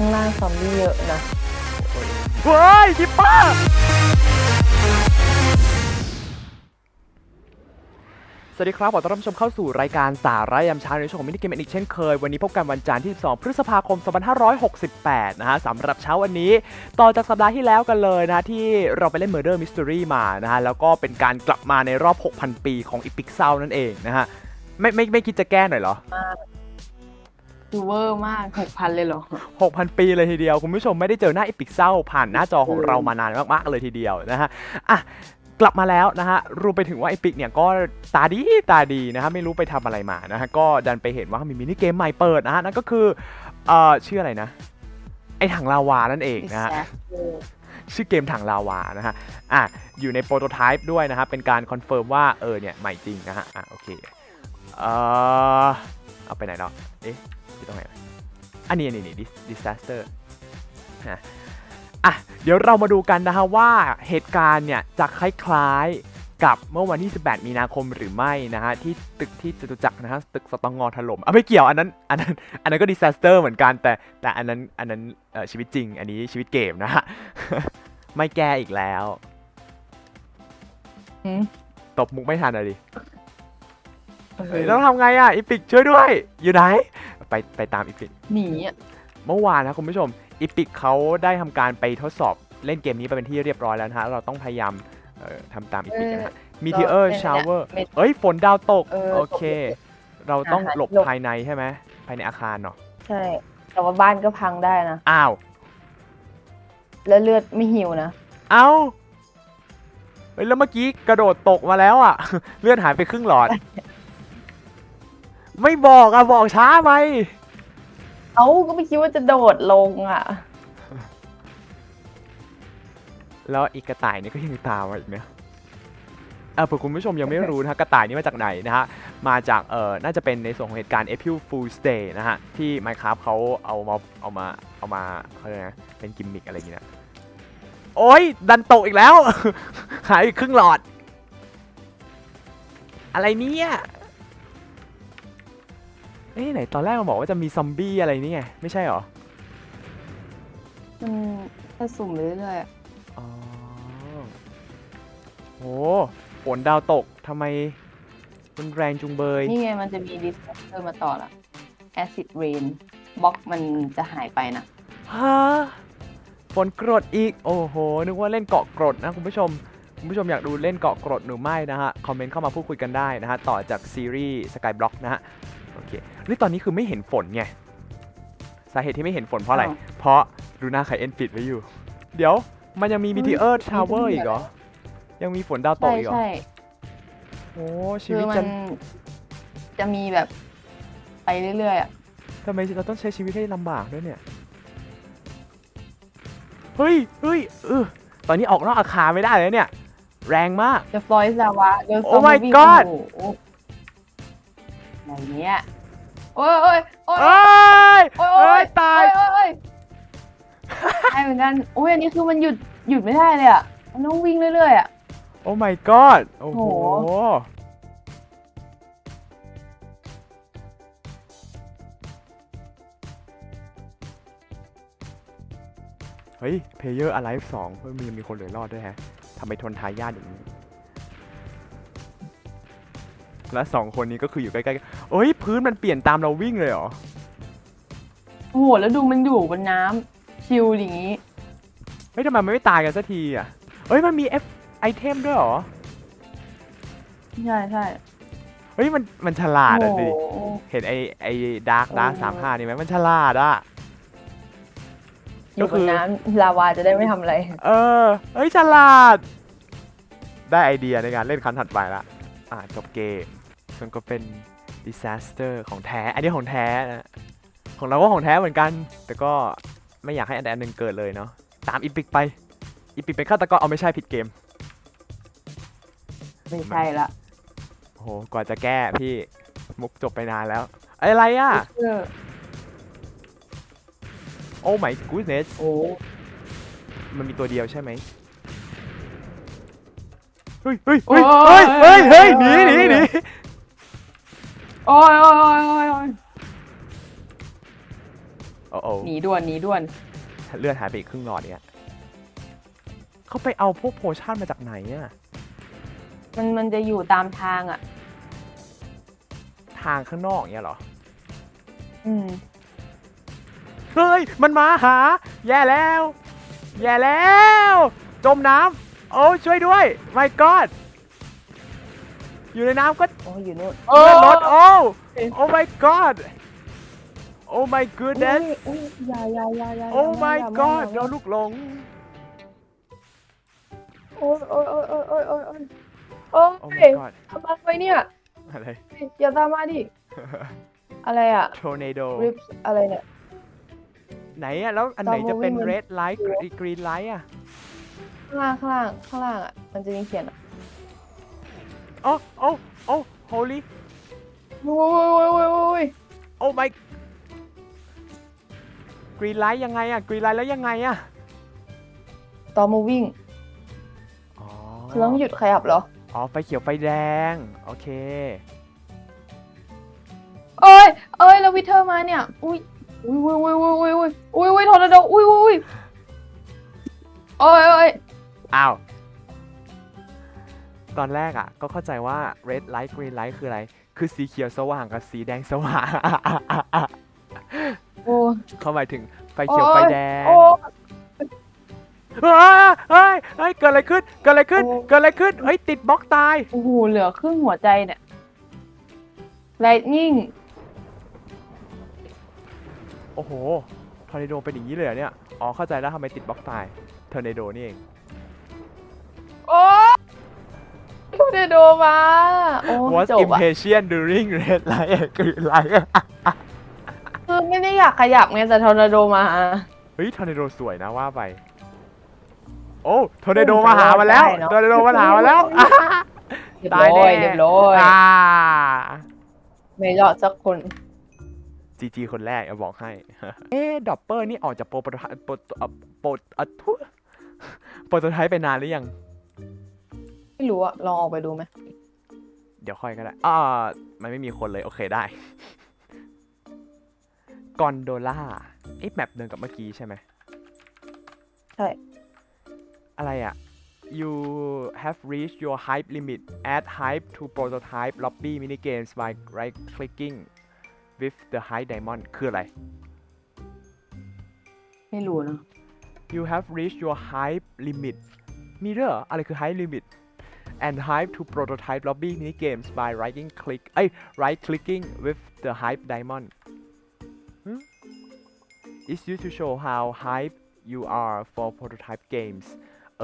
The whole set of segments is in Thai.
ข้างล่างซอมบี้เยอะนะเฮ้ยคิปเปอร์สวัสดีครับขอต้อนรับชมเข้าสู่รายการสาระยามเช้าในช่วงของมินิเกมอีกเช่นเคย วันนี้พบกันวันจันทร์ที่ 12 พฤษภาคม 2568 นะฮะสำหรับเช้าวันนี้ ต่อจากสัปดาห์ที่แล้วกันเลยนะที่เราไปเล่น Murder Mystery มานะฮะแล้วก็เป็นการกลับมาในรอบ 6,000 ปีของ Epic s o u n นั่นเองนะฮะไม่ไม่ไม่คิดจะแก้หน่อยเหรอ คือเวอร์มากหกพันเลยเหรอ 6,000 ปีเลยทีเดียว คุณผู้ชมไม่ได้เจอหน้าอีพิกเศร้าผ่านหน้าจอของเรามานานมากๆเลยทีเดียวนะฮะอะกลับมาแล้วนะฮะรวมไปถึงว่าไอพิกเนี่ยก็ตาดีตาดีนะฮะไม่รู้ไปทำอะไรมานะฮะก็ดันไปเห็นว่ามีมินิเกมใหม่เปิดนะฮะนั่นก็คือเอ่อชื่ออะไรนะ ไอถังลาวานั่นเองนะฮะชื่อเกมถังลาวานะฮะ อะ อยู่ในโปรโตไทป์ด้วยนะฮะเป็นการคอนเฟิร์มว่า เออ เนี่ย ใหม่จริงนะฮะ อะ โอเค เอ่อ เอาไปไหนเนาะเอ๊ะอยู่ตรงไหนวะอันนี้นี่นี่ dis- disaster ฮะอะเดี๋ยวเรามาดูกันนะฮะว่าเหตุการณ์เนี่ยจะคล้ายๆกับเมื่อวันที่ 18 มีนาคมหรือไม่นะฮะที่ตึกที่จตุจักรนะฮะตึกสตงถล่มอะไม่เกี่ยวอันนั้นอันนั้นอันนั้นก็ disaster เหมือนกันแต่แต่อันนั้นอันนั้นเอ่อชีวิตจริง อันนี้ชีวิตเกมนะฮะไม่แก้อีกแล้วหืมตบมุกไม่ทันอะดิ เอเฮ้ยอต้องทำไงอะอีพิกช่วยด้วย อยู่ไหน ไปไปตามอีพิกหนีอะเมื่อวานนะคุณผู้ชมอีพิกเขาได้ทำการไปทดสอบเล่นเกมนี้ไปเป็นที่เรียบร้อยแล้วนะฮะเราต้องพยายามเอ่อทำตามอีพิกนะฮะ Meteor Shower ไม่เอ้ยฝนดาวตกเออโอเค เราต้องอ่าฮะหลบหลบภายในใช่ไหมภายในอาคารเนาะใช่ แต่ว่าบ้านก็พังได้นะอ้าวแล้วเลือดไม่หิวนะเอ้าเฮ้ยแล้วเมื่อกี้กระโดดตกมาแล้วอะ เลือดหายไปครึ่งหลอด ไม่บอกอะบอกช้าไหมเอ้าก็ไม่คิดว่าจะโดดลงอะ แล้วอีกกระต่ายนี่ก็ยังตามมาอีกนะเออเผื่อคุณผู้ชมยังไม่รู้นะฮะกระต่ายนี่มาจากไหนนะฮะ มาจากเออน่าจะเป็นในส่วนของเหตุการณ์ April Fool's Day นะฮะ ที่ Minecraft เขาเอามาเอามาเอามาเขาเรียกนะเป็นกิมมิกอะไรอย่างเงี้ยนะโอ้ยดันตกอีกแล้ว หายอีกครึ่งหลอด อะไรเนี่ยเอ้ยไหนตอนแรกมันบอกว่าจะมีซอมบี้อะไรนี่ไงไม่ใช่เหรอมันถ้าสุ่มไปเรื่อยๆอะอ๋อโหฝนดาวตกทำไมมันแรงจุงเบยนี่ไงมันจะมีดิสเตอร์มาต่อละ acid rain บล็อกมันจะหายไปนะ ฮะฝนกรดอีก โอ้โห นึกว่าเล่นเกาะกรดนะคุณผู้ชม คุณผู้ชมอยากดูเล่นเกาะกรดหรือไม่นะฮะ คอมเมนต์เข้ามาพูดคุยกันได้นะฮะ ต่อจากซีรีส์ Skyblock นะฮะ โอเคนี่ตอนนี้คือไม่เห็นฝนไง สาเหตุที่ไม่เห็นฝนเพราะอะไรอ้าวเพราะดูหน้าไคเอ็นปิดไว้อยู่ เดี๋ยวมันยังมี Meteor Shower อีกเหรอ ยังมีฝนดาวตกใช่อีกเหรอ ใช่โอ้ชีคือวิตมัจะนจะมีแบบ ไปเรื่อยๆอะทำไมเราต้องใช้ชีวิตให้ลำบากด้วยเนี่ย เฮ้ยเฮ้ยเออตอนนี้ออกนอกอาคารไม่ได้เลยเนี่ย แรงมากจะฟลอยซ์ลาวาเดิน Oh my god อะไรเนี้ยโอ้ยโอ้ยโอ้ยเอ้ยโอ้ยเอ้ยตายโอ้โอ้ยใช่เหมือนกันโอ้ยอันนี้คือมันหยุดหยุดไม่ได้เลยอะมันต้องวิ่งเรื่อยๆอะ โอ้ my god โอ้โห โห เฮ้ย Player Alive 2เพิ่มมีมีคนเหลือรอดด้วยฮะทำไมทนทายาทอย่างนี้ และสองคนนี้ก็คืออยู่ใกล้ๆกันเอ้ยพื้นมันเปลี่ยนตามเราวิ่งเลยเหรอโอ้โหแล้วดูมันอยู่บนน้ำชิลอย่างนี้ เฮ้ยทำไมมันไม่ตายกันสักทีอะเอ้ยมันมี F ไอเทมด้วยเหรอใช่ใช่เฮ้ยมันมันฉลาดโอ้อะโหสิเห็นไอไอดาร์กดาร์กโอ้สามห้านี่ไหมมันฉลาดอะ อยู่ก็บคืนอน้ำลาวาจะได้ไม่ทำอะไร เออ เฮ้ยฉลาด ได้ไอเดียในการเล่นครั้งถัดไปละ อ่าจบเกม ส่วนก็เป็น disaster ของแท้ อันนี้ของแท้นะของเราก็ของแท้เหมือนกัน แต่ก็ไม่อยากให้อันใดอันหนึ่งเกิดเลยเนาะ ตามอีพิกไป อีพิกเป็นฆาตกรเอาไม่ใช่ผิดเกม ไม่ใช่ละโอ้โห กว่าจะแก้พี่ มุกจบไปนานแล้ว อะไรอะ เออโอ้ my goodness โอ้มันมีตัวเดียวใช่ไหมเฮ้ยเฮ้ยเฮ้ยเฮ้ยเฮ้ยเฮ้ยหนีหนีหนี โอ้ยโอ้ยโอ้ยโอ้ยโอ้ยโอ้โอ้หนีด่วนหนีด่วนเลือดหายไปอีกครึ่งหลอดเนี่ยเขาไปเอาพวกโพชั่นมาจากไหนอะมันมันจะอยู่ตามทางอะ ทางข้างนอกเนี่ยเหรอ อืมเฮ้ย มันมาหา แย่แล้ว แย่แล้ว จมน้ำโอ้ช่วยด้วย my god อยู่ในน้ำก็โอ้ยอยู่นู่นเลือดลดโอ้เอ๊ะโอ้ my god โอ้ my อุ้ย goodness อุ้ยอย่าอย่าอย่าอย่าโอ้ อย่า my อย่า god อย่าโดนลูกหลง โอ้ยโอ้ยโอ้ยโอ้ยโอ้ยโอ้ยโอ้ยโอ้โอ้ย my god ทำอะไรเนี่ยอะไร อย่าตามมาดิ อะไรอะ tornado rips อะไรเนี่ย ไหนอะแล้วอันไหน Storm จะเป็น Moving มัน red light green light อะข้างล่างข้างล่างข้างล่างอะ มันจะมีเขียนอะ โอ้โอ้โอ้ holy โอ้ยโอ้ยโอ้ยโอ้ยโอ้ my green light ยังไงอะ green light แล้วยังไงอะต่อ moving อ๋อคือต้องหยุดขยับเหรอ อ๋อไฟเขียวไฟแดง โอเค เอ้ย เอ้ยแล้ววิเทอร์มาเนี่ย อุ้ย อุ้ยอุ้ยอุ้ยอุ้ยอุ้ยอุ้ยอุ้ยทอร์นาโดอุ้ยอุ้ยอุ้ยโอ้ยโอ้ยอ้าว ตอนแรกอะ ก็เข้าใจว่า red light green light คืออะไร คือสีเขียวสว่างกับสีแดงสว่าง โอ้เขาหมายถึงไฟเขียวไฟแดงโอ้เฮ้ยเฮ้ยเฮ้ยเกิดอะไรขึ้น เกิดอะไรขึ้นโอ้เกิดอะไรขึ้น เฮ้ย ติดบล็อกตาย โอ้โหเหลือครึ่งหัวใจเนี่ย lightning โอ้โห ทอร์นาโดเป็นอย่างนี้เลยเหรอเนี่ย อ๋อ เข้าใจแล้วทำไมติดบล็อกตาย ทอร์นาโดนี่เอง โอ้ ทอร์นาโดมาโอ้ was จบอะ impatient during red light and green light คือไม่ได้อยากขยับไงแต่ทอร์นาโดมา เฮ้ยทอร์นาโดสวยนะว่าไป โอ้ทอร์นาโดมาหามาแล้วได้เนอะ ทอร์นาโดมาหามาแล้วเรียบตายร้อยแน่เรียบร้อยอ่าไม่รอดสักคน จีจีคนแรกเอาบอกให้ เอ๊ดอปเปอร์นี่ออกจากโปรโปรโตไทป์โปรเอ่อโปรอะทุโปรโตไทป์ไปนานหรือยัง ไม่รู้อะลองออกไปดูไหมเดี๋ยวค่อยก็ได้ อ่า มันไม่มีคนเลย โอเคได้ กอนโดล่าไอ้แมปเดิมกับเมื่อกี้ใช่ไหม ใช่ อะไรอะ you have reached your hype limit add hype to prototype lobby mini games by right clicking with the high diamond คืออะไร ไม่รู้นะ you have reached your hype limit มีด้วยเหรออะไรคือ hype limit and hype to prototype lobby mini games by right click เอ้ย right clicking with the hype diamond hmm? it's used to show how hype you are for prototype games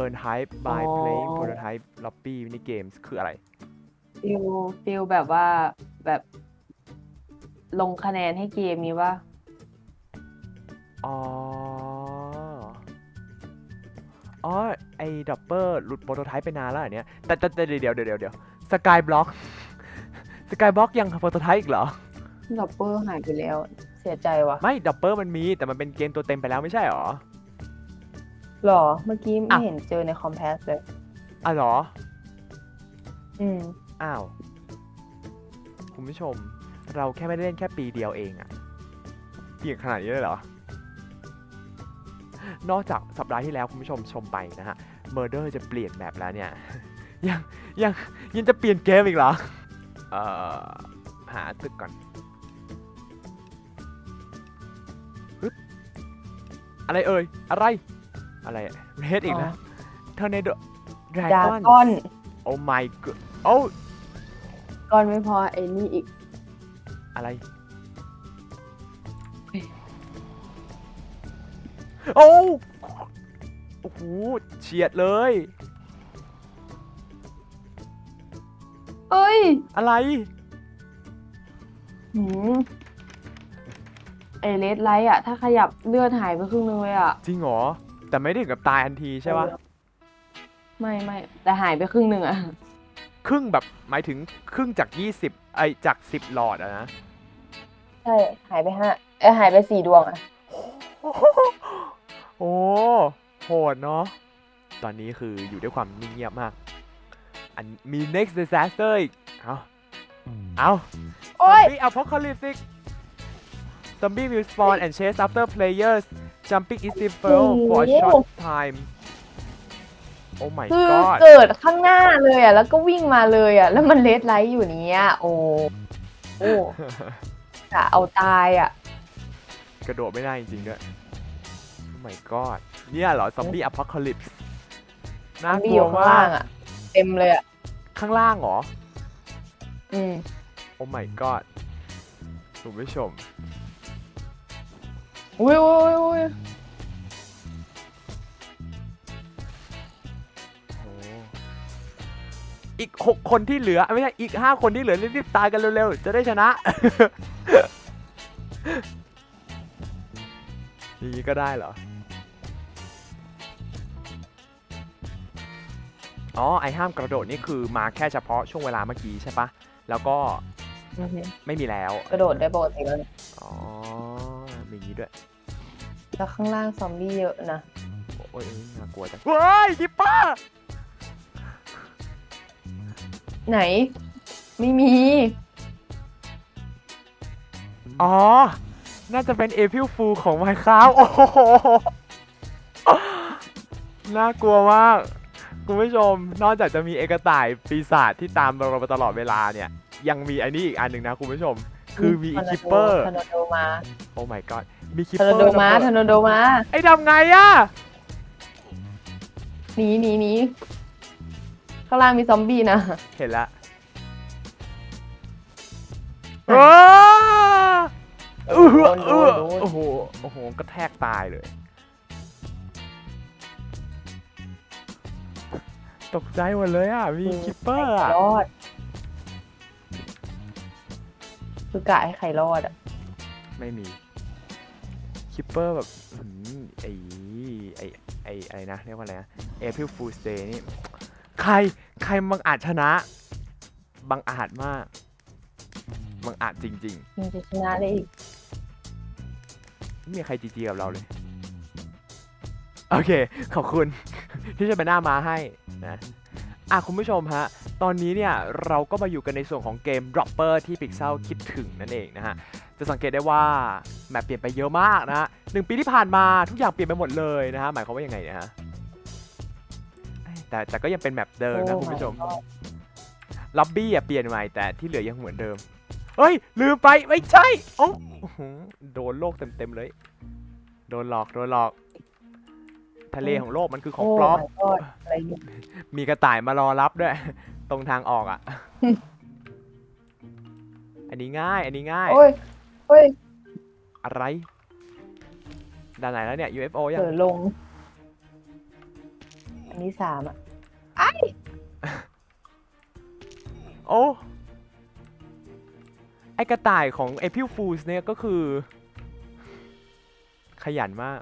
earn hype by อ๋อ playing prototype lobby mini games คืออะไร ฟิลฟิลแบบว่าแบบลงคะแนนให้เกมนี้ว่า อ๋อ อ๋อ ไอ้ดับเบิลหลุดโปรโตไทป์ไปนานแล้วเหรอเนี่ยแต่แต่แต่เดี๋ยวเดี๋ยวเดี๋ยวเดี๋ยวสกายบล็อกสกายบล็อกยังโปรโตไทป์อีกเหรอดับเบิลหายไปแล้ว เสียใจว่ะ ไม่ดับเบิลมันมีแต่มันเป็นเกมตัวเต็มไปแล้วไม่ใช่เหรอหรอ เมื่อกี้ไม่อะเห็นเจอในคอมเพสเลยอะเหรอ อืมอ้าว คุณผู้ชม เราแค่ไม่ได้เล่นแค่ปีเดียวเองอะเกี่ยงขนาดนี้เลยเหรอ นอกจากสัปดาห์ที่แล้วคุณผู้ชมชมไปนะฮะ Murder จะเปลี่ยนแมปแล้วเนี่ย ยังยังยังจะเปลี่ยนเกมอีกเหรอ เอ่อ หาตึกก่อนฮึบอะไรเอ่ย อะไร อะไรเรดอีกนะเทอร์เนโดดราดาก้อนก้อนโอ้ my god โอ้ก้อนไม่พอไอ้นี่อีกอะไร โอ้โอ้โหเฉียดเลย เอ้ยอะไร หืมไอเลดไลท์อะถ้าขยับเลือดหายไปครึ่งนึงเลยอะจริงเหรอ แต่ไม่ได้ถึงกับตายทันทีใช่ปะไม่ไม่แต่หายไปครึ่งหนึ่งอะครึ่งแบบหมายถึงครึ่งจาก 20ไอจาก 10 หลอดอะนะใช่หายไปห้าเอยหายไปสี่ดวงอะโอ้ โหดเนาะ ตอนนี้คืออยู่ด้วยความนิ่งเงียบมาก อันมี next disaster อีก เอา เอาโอ้ยซอมบี้อพอคาลิปสิกซ zombie will spawn and chase after players jumping is difficult for a short time oh my คือ god เกิดข้างหน้าเลยอะ แล้วก็วิ่งมาเลยอะ แล้วมันเลดไลท์อยู่เนี้ยโอ้โอ้กะเอาตายอะ กระโดดไม่ได้จริงๆด้วย oh my god เนี่ยเหรอ zombie apocalypse น่ามีกอลัวยู่ข้างมาล่ากงอะเต็มเลยอะ ข้างล่างเหรอ อืม oh my god คุณผู้ชมอุ้ยอุ้ยอุ้ยโอ้อีก6คนที่เหลือ ไม่ใช่ อีก5คนที่เหลือ รีบๆตายกันเร็วๆ จะได้ชนะอย่างนี้ก็ได้เหรอ อ๋อไอห้ามกระโดดนี่คือมาแค่เฉพาะช่วงเวลาเมื่อกี้ใช่ปะแล้วก็อือฮึไม่มีแล้วกระโดดได้ปกติแล้วเนี่ยอ๋อมีอย่างนี้ด้วยแล้วข้างล่างซอมบี้เยอะนะโอ้ยน่ากลัวจังว้ายกิปเปอร์ไหน ไม่มี อ๋อ น่าจะเป็นเอพิลฟูของไมค้าโอ้โหน่ากลัวมาก คุณผู้ชม นอกจากจะมีเอกระต่ายปีศาจที่ตามเรามาตลอดเวลาเนี่ย ยังมีอันนี้อีกอันหนึ่งนะคุณผู้ชม คือมีอีคิปเปอร์ทอร์นาโดมาโอ้ my god มีคิปทอเปอร์ร์นาโดมาทอร์นาโดมาไอ้ทำไงอะหนีหนีหนีข้างล่างมีซอมบี้นะเห็นละอะว้าเออโดนเอโดอนโดนโอ้โหโอ้โหกระแทกตายเลย ตกใจหมดเลยอะ มีคิปเปอร์อะ รอด คือกะให้ใครรอดอะ ไม่มีคิปเปอร์แบบอื้อหือไอ้ไอ้ไอ้อะไรนะ เรียกว่าอะไรนะเอพิลฟูสเตย์นี่ ใครใครบังอาจชนะบังอาจมากบังอาจจริงๆยังจะชนะได้อีกไม่มีใครจีจีกับเราเลย โอเค ขอบคุณ ที่จะเป็นหน้ามาให้ นะอะคุณผู้ชมฮะ ตอนนี้เนี่ยเราก็มาอยู่กันในส่วนของเกม Dropper ที่ Pixel คิดถึงนั่นเองนะฮะ จะสังเกตได้ว่าแมปเปลี่ยนไปเยอะมากนะฮะหนึ่งปีที่ผ่านมาทุกอย่างเปลี่ยนไปหมดเลยนะฮะ หมายความว่ายังไงนะฮะ แต่แต่ก็ยังเป็นแมปเดิมนะโอ้คุณผู้ชม my god ล็อบบี้อะเปลี่ยนใหม่แต่ที่เหลือยังเหมือนเดิม เฮ้ย ลืมไปไม่ใช่โอ้อื้อหือโดนโลกเต็มๆเลย โดนหลอกโดนหลอก ทะเลของโลกมันคือของปลอมโ my god อะไรเนี่ยมีกระต่ายมารอรับด้วย ตรงทางออกอะ อันนี้ง่าย อันนี้ง่าย โอ้ยโอ้ยอะไรด่านไหนแล้วเนี่ย UFO ยังเผลอลง อันนี้สามอะโอ้ ไอกระต่ายของ April Fools เนี่ยก็คือ ขยันมาก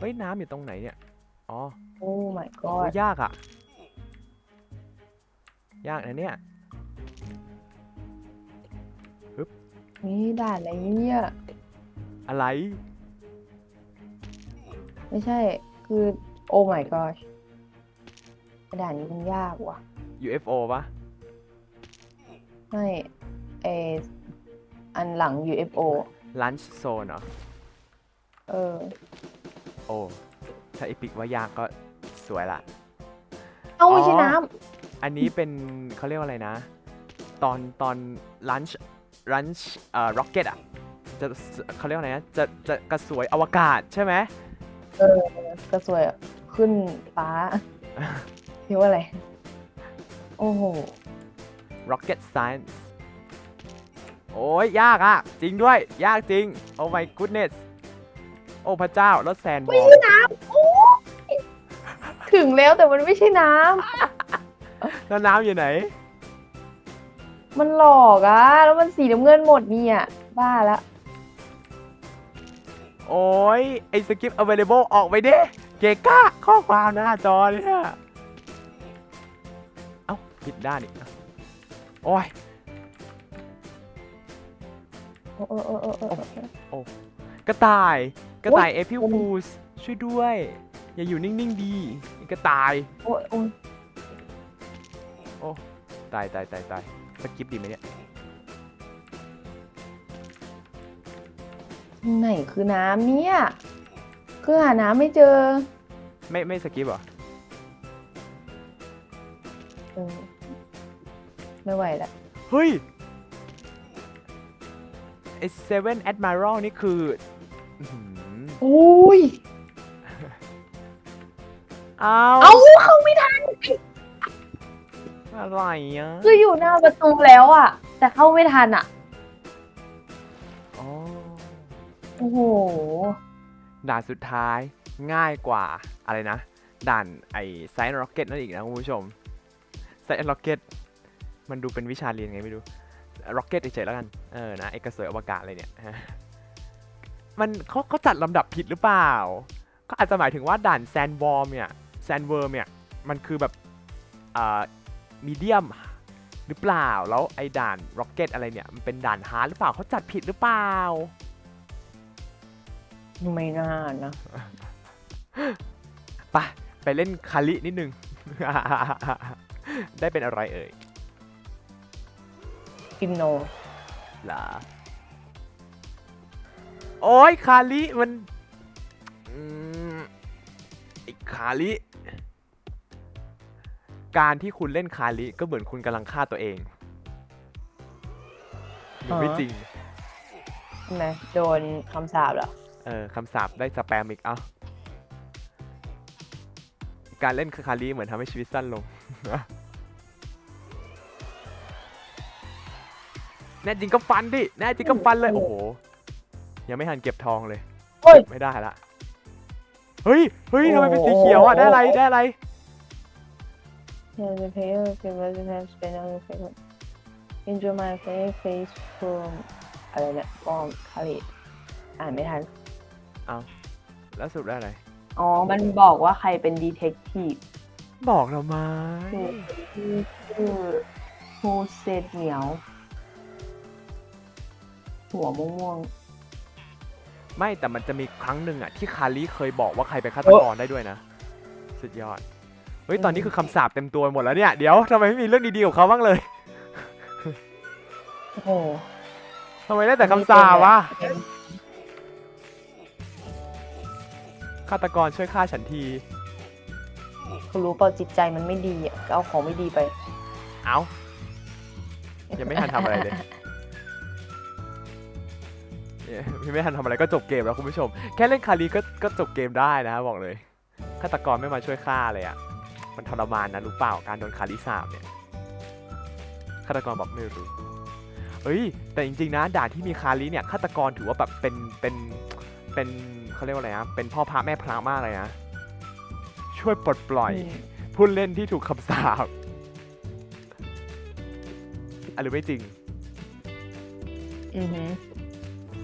เฮ้ยน้ำอยู่ตรงไหนเนี่ย อ๋อโอ้ my โอ้ god ยากอะยากนะเนี่ย นี่ด่านอะไรเนี่ยอะไร ไม่ใช่คือโอ้ my god ด่านนี้มันยากว่ะ UFO ปะไม่เอออันหลัง UFO Lunch Zone เหรอ เออโอ้ถ้าอีพิกว่ายากก็สวยละ เอ้าไม่ใช่อ๋อน้อันนี้เป็นเขาเรียกว่าอะไรนะ ตอนตอน Lunch Lunch เอ่อ Rocket อะจะเขาเรียกว่าอะไรนะจะจะกระสวยอวกาศใช่ไหมำเออก็สวยอะขึ้นฟ้าเรียกว่าอะไร โอ้โห Rocket Science โอ้ยยากอะจริงด้วย ยากจริง โอ้ my goodness โอ้พระเจ้ารถแซนบไม่อลใช่น้ำโอ้ยถึงแล้วแต่มันไม่ใช่น้แล้วน้ำอยู่ไหนำมันหลอกอะแล้วมันสีน้ำเงินหมดเนี่ย บ้าละโอ้ยไอ้สกิป available ออกไปดิเกก้าข้อความหน้าจอเนี่ยเอ้าผิดด้านอีกโอ้ย โอ้โอ้โอ้โอ้โอ้โอ้ กระต่าย กระต่ายโอ๊ย April โอ้ย Fools ช่วยด้วย อย่าอยู่นิ่งๆดีไอ้กระต่าย โอ้ยโอ้ยตายตายตายตายสกิปดีไหมเนี่ย ไหนคือน้ำเนี่ยคือหาน้ำไม่เจอ ไม่ไม่สกิปเหรอ เออ ไม่ไหวละ เฮ้ยไอเซเว่นแอดมิรัลนี่คือ อื้อหืออุ้ย เอาเอาเข้าไม่ทันอะไรอะคืออยู่หน้าประตูแล้วอะ แต่เข้าไม่ทันอะ อ๋อโอ้โห ด่านสุดท้ายง่ายกว่าอะไรนะ ด่านไอไซน์ร็อกเก็ตนั่นอีกนะคุณผู้ชมไซน์ร็อกเก็ตมันดูเป็นวิชาเรียนไงไม่รู้ร็อกเก็ตเฉยๆแล้วกัน เออนะไอกระสวยอวกาศอะไรเนี่ย มันเขาเขาจัดลำดับผิดหรือเปล่า ก็อาจจะหมายถึงว่าด่านแซนวอร์มเนี่ยแซนเวิร์มเนี่ยมันคือแบบอ่ามีเดียมหรือเปล่า แล้วไอ้ด่านร็อกเก็ตอะไรเนี่ยมันเป็นด่านฮาร์ดหรือเปล่าเขาจัดผิดหรือเปล่า ไม่น่านะไปไปเล่นคารินิดนึง ได้เป็นอะไรเอ่ยกินโนล่ะ โอ้ยคาริมันอืมไอ้คาริการที่คุณเล่นคาริก็เหมือนคุณกำลังฆ่าตัวเองหรือไม่จริงใช่ไหมโดนคำสาปเหรอ เออคำสาปได้สแปมอีกเอ้าการเล่นคาริเหมือนทำให้ชีวิตสั้นลงแน่จริงก็ฟันดิ แน่จริงก็ฟันเลย โอ้โห ยังไม่ทันเก็บทองเลยเฮ้ย ไม่ได้ละเฮ้ยเฮ้ยทำไมเป็นสีเขียวอะได้อะไรได้อะไร Yeah, the player can recognize spin on the face. Enjoy my face face from อะไรเนี่ย from คาริอ่านไม่ทัน แล้วสรุปได้อะไร อ๋อ มันบอกว่าใครเป็นดีเทคทีฟบอกเราไหมคือชื่อฮูเซตเหนียว หัวม่วง ไม่แต่มันจะมีครั้งหนึ่งอะที่คาริเคยบอกว่าใครเป็นฆาตกรได้ด้วยนะ สุดยอด เฮ้ย ตอนนี้คือคำสาปเต็มตัวหมดแล้วเนี่ย เดี๋ยวทำไมไม่มีเรื่องดีๆกับเขาบ้างเลยๆโอ้โหทำไมได้แต่คำสาปวะฆาตกรช่วยฆ่าฉันทีคุณรู้เปล่าจิตใจมันไม่ดีอะก็เอาของไม่ดีไป เอ้ายังไม่ทันทำอะไรเลย เนี่ยยังไม่ทันทำอะไรก็จบเกมแล้วคุณผู้ชม แค่เล่นคารีก็ก็จบเกมได้นะบอกเลยฆาตกรไม่มาช่วยฆ่าเลยอะ่ะมันทรมานนะรู้เปล่าการโดนคาริสาบเนี่ยฆาตกรบอกไม่รู้เอ้ยแต่จริงๆนะด่านที่มีคาริเนี่ยฆาตกรถือว่าแบบเป็นเป็นเป็นเขาเรียกว่าอะไรนะเป็นพ่อพระแม่พระมากเลยนะช่วยปลดปล่อยอืมผู้เล่นที่ถูกคำสาปอะหรือไม่จริง อือหือ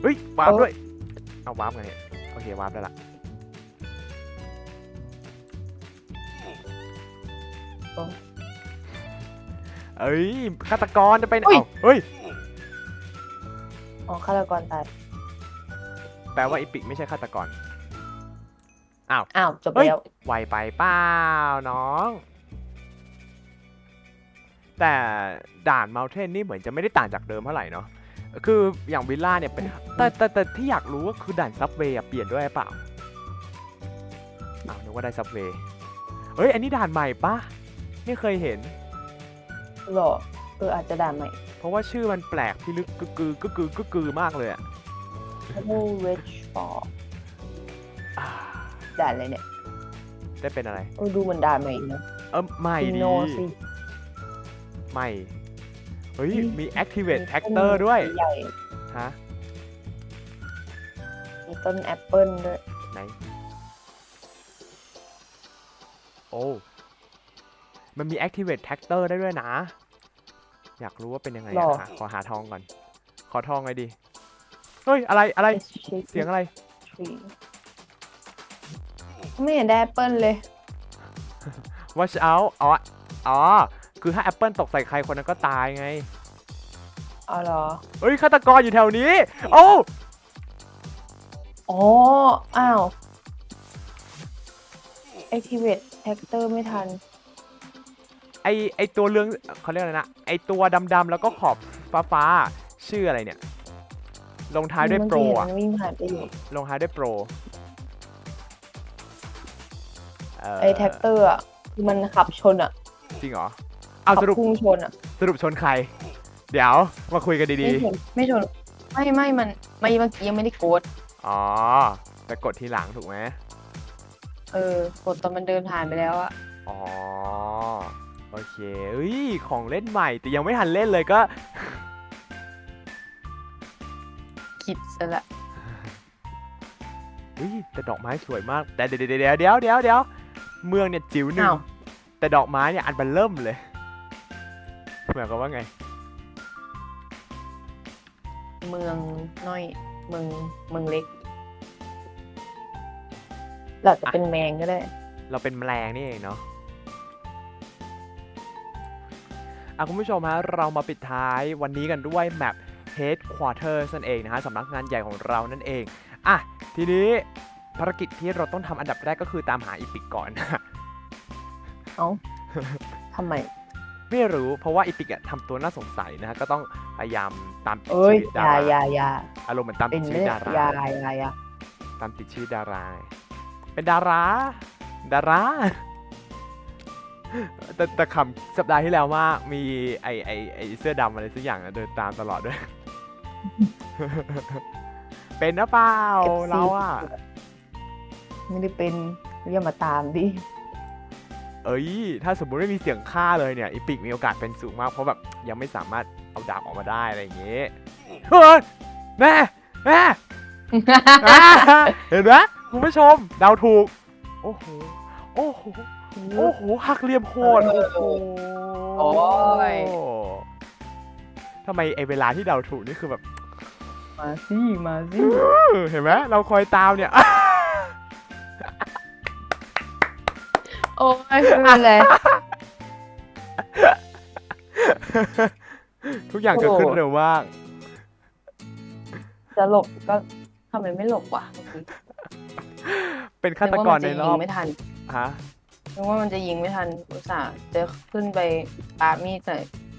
เฮ้ยวาร์ปเออด้วย เอาวาร์ปไงเนี่ยโอเควาร์ปได้ละเอ้ยฆาตกรจะไปไหนอุ๊ยเอ้าเฮ้ย อ๋อฆาตกรตาย แปลว่าอีปิกไม่ใช่ฆาตกร อ้าวจบเฮ้ยแล้วไวไปเปล่าน้อง แต่ด่านเมลเทนนี่เหมือนจะไม่ได้ต่างจากเดิมเท่าไหร่เนาะ คืออย่างวิลล่าเนี่ยเป็นแต่แต่แต่ที่อยากรู้ก็คือด่านซับเวย์อะเปลี่ยนด้วยหรือเปล่าอ้าวนึกว่าได้ซับเวย์เฮ้ยอันนี้ด่านใหม่ปะไม่เคยเห็นหรอเอออาจจะด่าใหม่ เพราะว่าชื่อมันแปลกพิลึกกึกกือกึกกือกึกกือมากเลยอะ Double Rich for อ่าด่านอะไรเนี่ยได้เป็นอะไรเออดูเหมือนด่านใหม่อีกนะเออใหม่คิดีโนสิใหม่ เฮ้ยอืมมี activate actor ด้วย ใหญ่ฮะ มีต้นแอปเปิลด้วยไหน โอ้ มันมี activate tractor ได้ด้วยนะ อยากรู้ว่าเป็นยังไงหรออะค่ะขอหาทองก่อน ขอทองเลยดิ เฮ้ย อะไร อะไร เสียงอะไร Tree ไม่เห็นได้แอปเปิลเลย watch out อ๋อ อ๋อ คือถ้าแอปเปิลตกใส่ใครคนนั้นก็ตายไง เอาเหรอเฮ้ยฆาตกรอยู่แถวนี้โอ้อ๋อ อ้าว Activate Actor ไม่ทัน ไอไอตัวเรืองเขาเรียกอะไรนะ ไอตัวดำๆแล้วก็ขอบฟ้าฟ้าๆชื่ออะไรเนี่ย ลงท้ายด้วยโปรเมื่อะกี้เห็นมันวิ่งผ่านไปอยู่ ลงท้ายด้วยโปรเไอ้แท็กเตอร์อะคือมันขับชนอะ จริงเหรอ เอาขัสรุปพุ่งชนอะสรุปชนใคร เดี๋ยวมาคุยกันดีไม่ชนไม่ชนไม่ไม่มันไม่เมื่อกี้ยังไม่ได้กดๆ อ๋อแต่กดทีหลังถูกไหมเออกดตอนมันเดินผ่านไปแล้วอะอ๋อโอเคเอ้ยของเล่นใหม่แต่ยังไม่ทันเล่นเลยก็คิดซะละเฮ้ยแต่ดอกไม้สวยมาก แต่เดี๋ยวเดี๋ยวเดี๋ยวเดี๋ยวเดี๋ยวเดี๋ยวเมืองเนี่ยจิ๋วหนึ่งอ้าวแต่ดอกไม้เนี่ยอันบันเริ่มเลย หมายความว่าไง เมืองน้อยเมืองเมืองเล็กเราจะเป็นแมงก็ได้ เราเป็นแมลงนี่เองเนาะอะคุณผู้ชมฮะเรามาปิดท้ายวันนี้กันด้วยแมป Headquarters นั่นเองนะฮะสำนักงานใหญ่ของเรานั่นเองอะทีนี้ภารกิจที่เราต้องทำอันดับแรกก็คือตามหาอีพิกก่อน เอ้าทำไม ไม่รู้เพราะว่าอีพิกอะทำตัวน่าสงสัยนะฮะก็ต้องพยายามตามติดเอ้ยชีวิตอดาย่าราอย่าอย่าอารมณ์เหมือนตามเป็ตินดชีไม่วิตได้ดาราอย่าอย่าอย่าตามติดชีวิตดารา เป็นดาราดาราแต่แต่คำสัปดาห์ที่แล้วว่ามีไอไอไอเสื้อดำอะไรสักอย่างอะเดินตามตลอดด้วย เป็นนะเปล่า FC เราอะไม่ได้เป็นอย่ามาตามดิ เอ้ย ถ้าสมมุติไม่มีเสียงฆ่าเลยเนี่ยอีปิกมีโอกาสเป็นสูงมาก เพราะแบบยังไม่สามารถเอาดาบออกมาได้อะไรอย่างเงี้ยเฮ้ยแม่แม่อ่าเห็นไหมคุณผู้ชมเดาถูก โอ้โห โอ้โห โอ้โห หักเหลี่ยมโหดโอ้โหโอ้ย ทำไมไอเวลาที่เดาถูกนี่คือแบบ มาสิมาสิ เห็นไหมเราคอยตามเนี่ย โอ้ยไม่เป็นไรทุกอย่างเกิดขึ้นโอ้เร็วมาก จะหลบก็ทำไมไม่หลบวะเป็นฆาตกรในรอบนึว่ามันจะยิงไม่ทันฮะนึกว่ามันจะยิงไม่ทันอุตส่าห์จะขึ้นไปปามีดใส่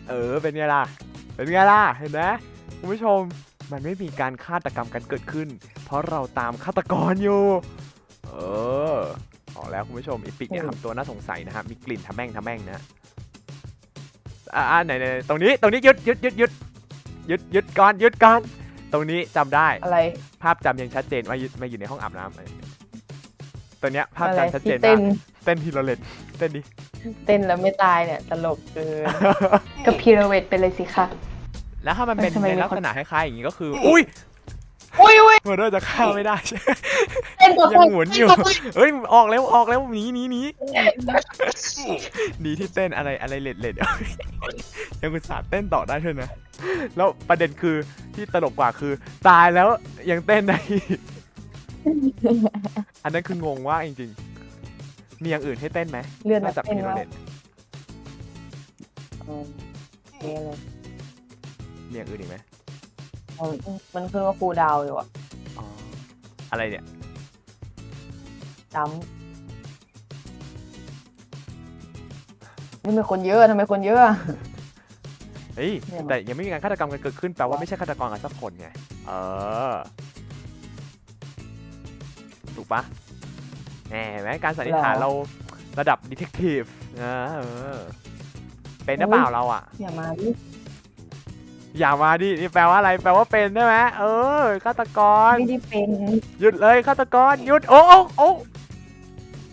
เออ เป็นไงล่ะ เป็นไงล่ะ เห็นไหมคุณผู้ชม มันไม่มีการฆาตกรรมกันเกิดขึ้น เพราะเราตามฆาตกรอยู่ เออ บอกแล้วคุณผู้ชมอีปิกเนี่ยอืมทำตัวน่าสงสัยนะฮะมีกลิ่นทะแม่งทะแม่งนะอ่าอ่าไหนไหนตรงนี้ตรงนี้หยุดหยุดหยุดหยุดหยุดหยุดก่อนหยุดก่อนตรงนี้จำได้อะไรภาพจำยังชัดเจนว่าอยู่มาอยู่ในห้องอาบน้ำตัวเนี้ยภาพอะไรจำชัดเจที่นเต้มานกเต้นทีละเล่นเต้นดิเต้นแล้วไม่ตายเนี่ยตลกเกินก็พีระเวทไปเลยสิคะแล้วถ้ามันเป็นทำไมในมีลักคนษณะคล้ายๆอย่างนี้ก็คือ อุ้ยอุ้ยอุ้ยเมอร์เดอร์จะฆ่าไม่ได้ ใช่เต้นกับยังหมุนอยู่เฮ้ยออกแล้วออกแล้วหนีหนีหนีดีที่เต้นอะไรอะไรเล็ดเล็ดยังอุตส่าห์เต้นต่อได้ด้วยนะแล้วประเด็นคือที่ตลกกว่าคือ ตายแล้วยังเต้นได้อีกอันนั้นคืองงว่ากจริงๆมีอย่างอื่นให้เต้นไหมเลื่อนนมาอกจากเต้นพีระว่าเล็ดอืมนี่อะไรมีอย่างอื่นอีกไหมอืมมันขึ้นว่าครูดาวอยู่อะอ๋ออะไรเนี่ย จำนี่ทำไมคนเยอะทำไมคนเยอะ เฮ้ยเนี่ย แต่ยังไม่มีการฆาตกรรมกันเกิดขึ้นแปลว่าไม่ใช่ฆาตกรกันสักคนไงเออถูกปะแหมเห็นไหมการสันนิษฐานเหรอเราระดับดีเทคทีฟนะเออเป็นหรือเปล่าเราอะ อย่ามาดิอย่ามาดินี่แปลว่าอะไรแปลว่าเป็นใช่ไหมเออฆาตกรไม่ได้เป็นหยุดเลยฆาตกรหยุดโอ้โอ้โอ้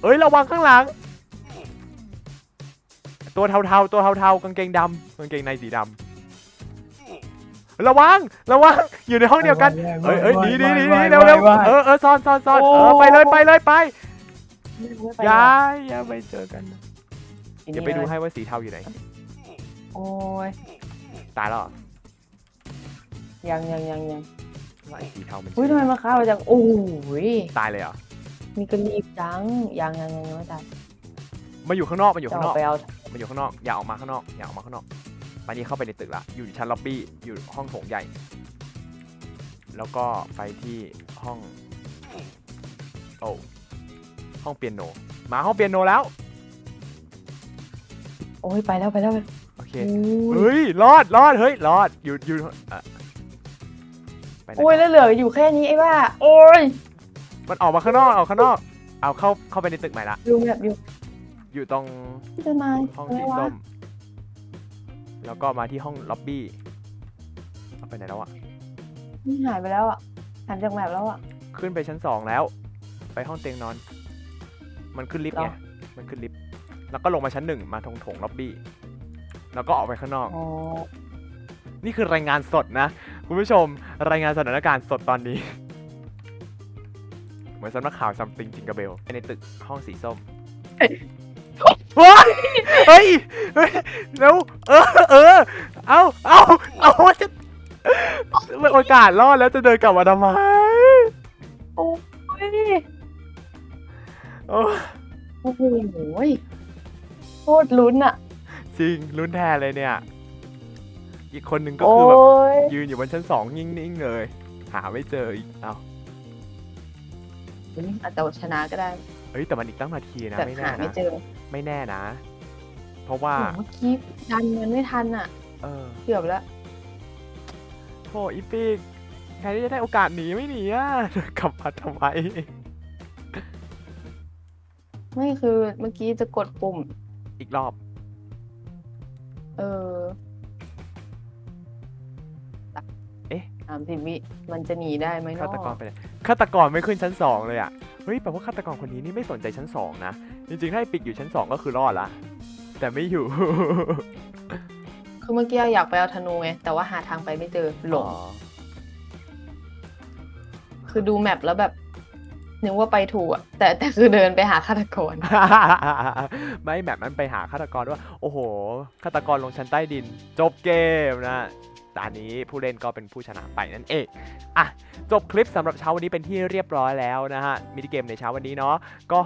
เอ้ยระวังข้างหลัง ตัวเทาๆตัวเทาๆกางเกงดำกางเกงในสีดำระวังระวังอยู่ในห้องเดียวกันเอ้ยเอ้ยหนีหนีหนีหนีเร็วเร็วเออเออซ่อนซ่อนซ่อนเออไปเลยไปเลยไปอย่าอย่าไปเจอกันนะเดี๋ยวไปดูให้ว่าสีเทาอยู่ไหนโอ้ยตายแล้วเหรอยังยังยังยังว่าไอ้สีเทามันอุ้ยทำไมมาฆ่ามาจากโอ้ยตายเลยเหรอ มีกระรีบจังยังยังยังยังไม่ตายมาอยู่ข้างนอกมาอยู่จะข้างอนออกกไปเอามาอยู่ข้างนอกอย่าออกมาข้างนอกอย่าออกมาข้างนอกตอนนี้เข้าไปในตึกละอยู่ชั้นล็อบบี้อยู่ห้องโถงใหญ่ แล้วก็ไปที่ห้องโอ้ห้องเปียโนมาห้องเปียโนแล้วโอ้ยไปแล้วไปแล้วไปโอเคโอ้ยเฮ้ยรอดรอดเฮ้ยรอดอยู่อยู่เอ่อไปไหนโอ้ยแล้วเหลืออยู่แค่นี้ไอ้บ้าโอ้ย มันออกมาข้างนอกออกข้างนอก เอาเข้าเข้าไปในตึกใหม่ละ ดูแบบอยู่อยู่ตรงที่จะมาห้องอะไรสีวะส้ม แล้วก็มาที่ห้องล็อบบี้เอาไปไหนแล้วอะนี่หายไปแล้วอะหายจากแมปแล้วอะ ขึ้นไปชั้นสองแล้ว ไปห้องเตียงนอน มันขึ้นลิฟต์ไง เหรอ มันขึ้นลิฟต์ แล้วก็ลงมาชั้นหนึ่งมาทงถงล็อบบี้ แล้วก็ออกไปข้างนอก อ๋อนี่คือรายงานสดนะ คุณผู้ชมรายงานสถานการณ์สดตอนนี้เห มือนสำนักข่าวซัมติงจิงกาเบลในตึกห้องสีส้มว้ายเฮ้ยเฮ้ยแล้วเออเออเอาเอาเอาจะมันโอกาสรอดแล้วจะเดินกลับมาทำไมโอ้ยโอ้โอ้โหโคตรลุ้นอะจริงลุ้นแทนเลยเนี่ย อีกคนหนึ่งก็โอ้คือแบบยยืนอยู่บนชั้นสองนิ่งๆเลย หาไม่เจออีกเอา อาจจะชนะก็ได้ เฮ้ยแต่มันอีกตั้งนาทีนะแต่ไม่หาแน่ไม่นะเจอไม่แน่นะ เพราะว่าโอ้โหเมื่อกี้ดันมันไม่ทันอะ เออเกือบแล้วโถอีปิกแทนที่จะได้โอกาสหนีไม่หนีอะเดินกลับมาทำไมไม่คือเมื่อกี้จะกดปุ่ม อีกรอบ เออเอ๊ะ สามสิบวิมันจะหนีได้ไหมเนาะฆาตกรไปเลย ฆาตกรไม่ขึ้นชั้นสองเลยอะ เฮ้ยแปลว่าฆาตกรคนนี้นี่ไม่สนใจชั้นสองนะ จริงๆถ้าไอ้ปิกอยู่ชั้นสองก็คือรอดละ แต่ไม่อยู่ คือเมื่อกี้อยากไปเอาธนูไงแต่ว่าหาทางไปไม่เจอหลงอ๋อคือดูแมปแล้วแบบนึกว่าไปถูกอะแต่แต่คือเดินไปหาฆาตกร ไม่แบบนั้นไปหาฆาตกรว่า โอ้โหฆาตกรลงชั้นใต้ดิน จบเกมนะ ตอนนี้ผู้เล่นก็เป็นผู้ชนะไปนั่นเองอะจบคลิปสำหรับเช้าวันนี้เป็นที่เรียบร้อยแล้วนะฮะมินิเกมในเช้าวันนี้เนาะก็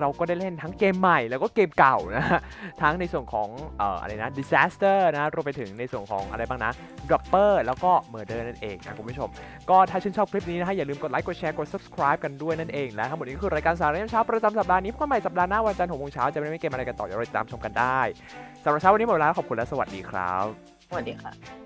เราก็ได้เล่นทั้งเกมใหม่แล้วก็เกมเก่านะฮะทั้งในส่วนของเอ่ออะไรนะ disaster นะรวมไปถึงในส่วนของอะไรบ้างนะ dropper แล้วก็ murder นั่นเองนะคุณผู้ชม ก็ถ้าชื่นชอบคลิปนี้นะฮะอย่าลืมกดไลค์กดแชร์กด subscribe กันด้วยนั่นเองและทั้งหมดนี้คือรายการสาระยามเช้าประจำสัปดาห์นี้พบกันใหม่สัปดาห์หน้าวันจันทร์หกโมงเช้าจะไม่ได้เกมอะไรกันต่อเดี๋ยวเราติดตามชมกันได้สำหรับเช้าวันนี้หมดแล้วขอบคุณและสวัสดีครับสวัสดีค่ะ